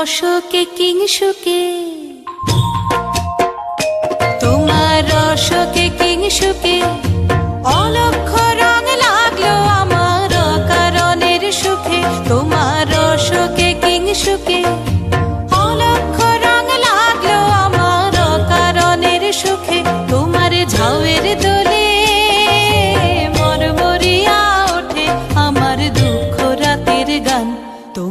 রসকে কিংসুকে